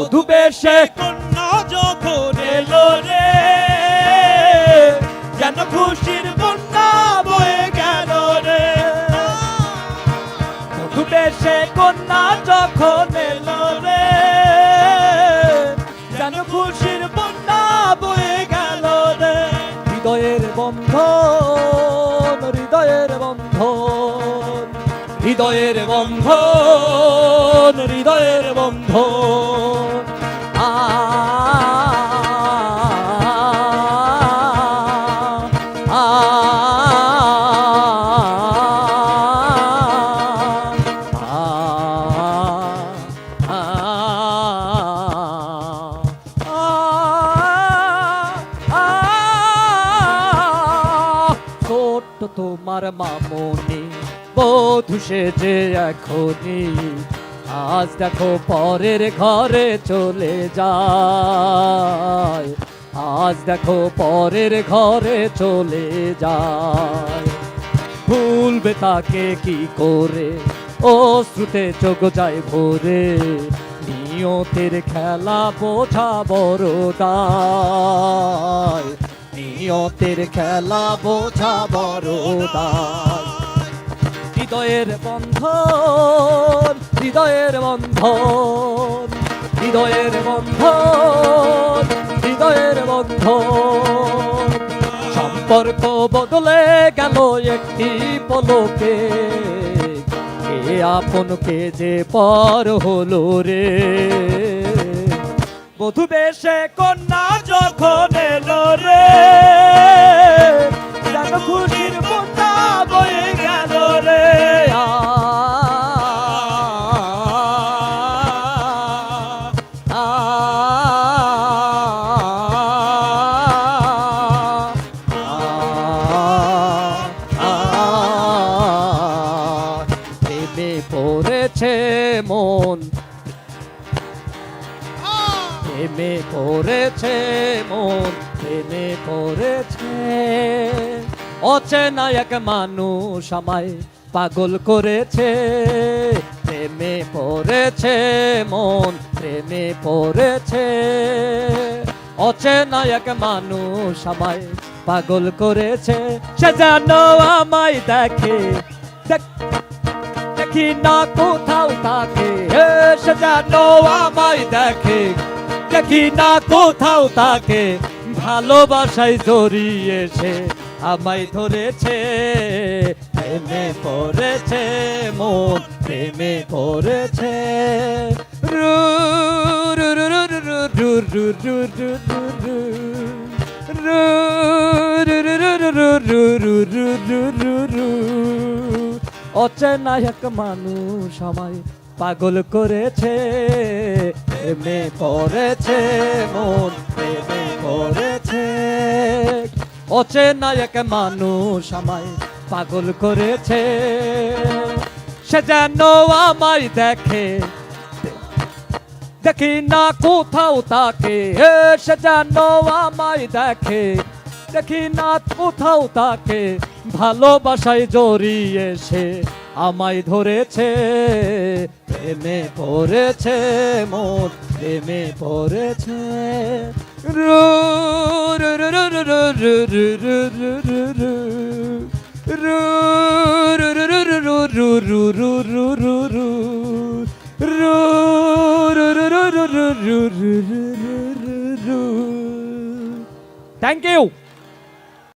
বধু বেশে কন্যা যখন এলো রে যেন খুশির বন্যা বয়ে গেল রে। বধু বেশে কন্যা যখন এলো রে যেন খুশির বন্যা বয়ে গেল রে। হৃদয়ের বন্ধন হৃদয়ের বন্ধন হৃদয়ের বন্ধন হৃদয়ের বন্ধন। তোমার মামনি, বধু সেজে এখনি আজ দেখো পরের ঘরে চলে যায়। আজ দেখো পরের ঘরে চলে যায়। ভুলবে তাকে কি করে? ও শ্রুতে চোখ যায় ভোরে। নিয়তের খেলা বোঝা বড় দায়। নিয়তের খেলা বোঝা বড় দায়। হৃদয়ের বন্ধন হৃদয়ের বন্ধন হৃদয়ের বন্ধন হৃদয়ের বন্ধন। সম্পর্ক বদলে গেল একটি পলকে। কে আপন কে যে পর হলো রে? বধু বেশে কন্যা যখন এলো রে যেন খুশির বন্যা বয়ে গেল রে পড়েছে মন প্রেমে পড়েছে মন, প্রেমে পড়েছে। অচেনা এক মানুষ আমায় পাগল করেছে। প্রেমে পড়েছে মন, প্রেমে পড়েছে। অচেনা এক মানুষ আমায় পাগল করেছে। সে যেন আমায় দেখে, দেখ- না কোথাও তাকে। সে যেন আমায় দেখে। দেখি না কোথাও তাকে ভালোবাসায় জড়িয়েছে, আমায় ধরেছে, প্রেমে পড়েছে, মন প্রেমে পড়েছে রু। অচেনা এক মানুষ আমায় পাগল করেছে, প্রেমে পড়েছে, মন প্রেমে পড়েছে। অচেনা এক মানুষ আমায় পাগল করেছে, সে যেন আমায় দেখে। দেখি না কোথাও তাকে সে যেন আমায় দেখে। দেখি না কোথাও তাকে, ভালোবাসায় জড়িয়ে সে আমায় ধরেছে। প্রেমে পড়েছে মন প্রেমে পড়েছে রু রু রু রু রু রু রু রু রু রু রু। রু রু রু রু রু রু রু রু রু রু রু। রু রু রু রু রু রু রু রু। Thank you.